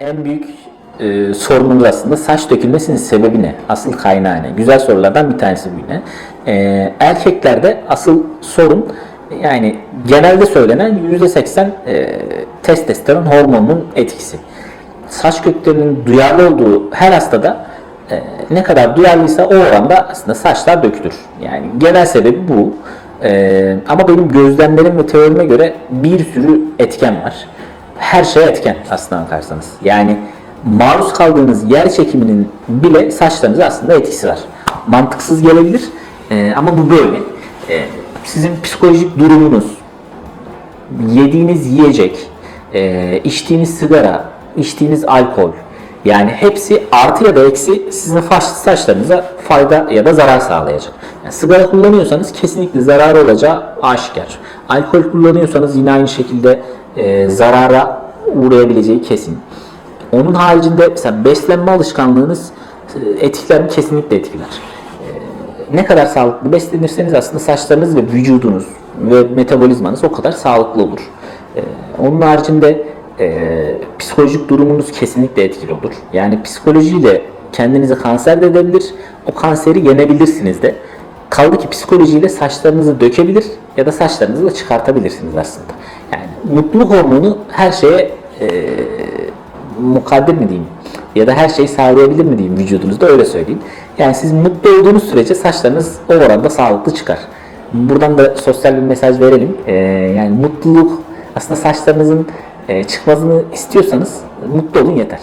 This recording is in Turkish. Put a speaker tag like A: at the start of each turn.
A: en büyük e, sorunumuz aslında saç dökülmesinin sebebi ne? Asıl kaynağı ne? Güzel sorulardan bir tanesi bu yine. E, erkeklerde asıl sorun yani genelde söylenen %80 e, testosteron hormonunun etkisi. Saç köklerinin duyarlı olduğu her hastada e, ne kadar duyarlıysa o oranda aslında saçlar dökülür. Yani genel sebebi bu. E, ama benim gözlemlerim ve teorime göre bir sürü etken var. Her şey etken aslına bakarsanız. Yani maruz kaldığınız yer çekiminin bile saçlarınıza aslında etkisi var. Mantıksız gelebilir e, ama bu böyle. E, sizin psikolojik durumunuz, yediğiniz yiyecek, e, içtiğiniz sigara, içtiğiniz alkol yani hepsi artı ya da eksi sizin saç, saçlarınıza fayda ya da zarar sağlayacak. Yani sigara kullanıyorsanız kesinlikle zararı olacağı aşikar. Alkol kullanıyorsanız yine aynı şekilde e, zarara uğrayabileceği kesin. Onun haricinde mesela beslenme alışkanlığınız e, etkiler? Kesinlikle etkiler ne kadar sağlıklı beslenirseniz aslında saçlarınız ve vücudunuz ve metabolizmanız o kadar sağlıklı olur. Ee, onun haricinde e, psikolojik durumunuz kesinlikle etkili olur. Yani psikolojiyle kendinizi kanser de edebilir, o kanseri yenebilirsiniz de. Kaldı ki psikolojiyle saçlarınızı dökebilir ya da saçlarınızı da çıkartabilirsiniz aslında. Yani mutluluk hormonu her şeye e, mukadder mi diyeyim ya da her şeyi sağlayabilir mi diyeyim vücudunuzda öyle söyleyeyim. Yani siz mutlu olduğunuz sürece saçlarınız o oranda sağlıklı çıkar. Buradan da sosyal bir mesaj verelim. Ee, yani mutluluk aslında saçlarınızın çıkmasını istiyorsanız mutlu olun yeter.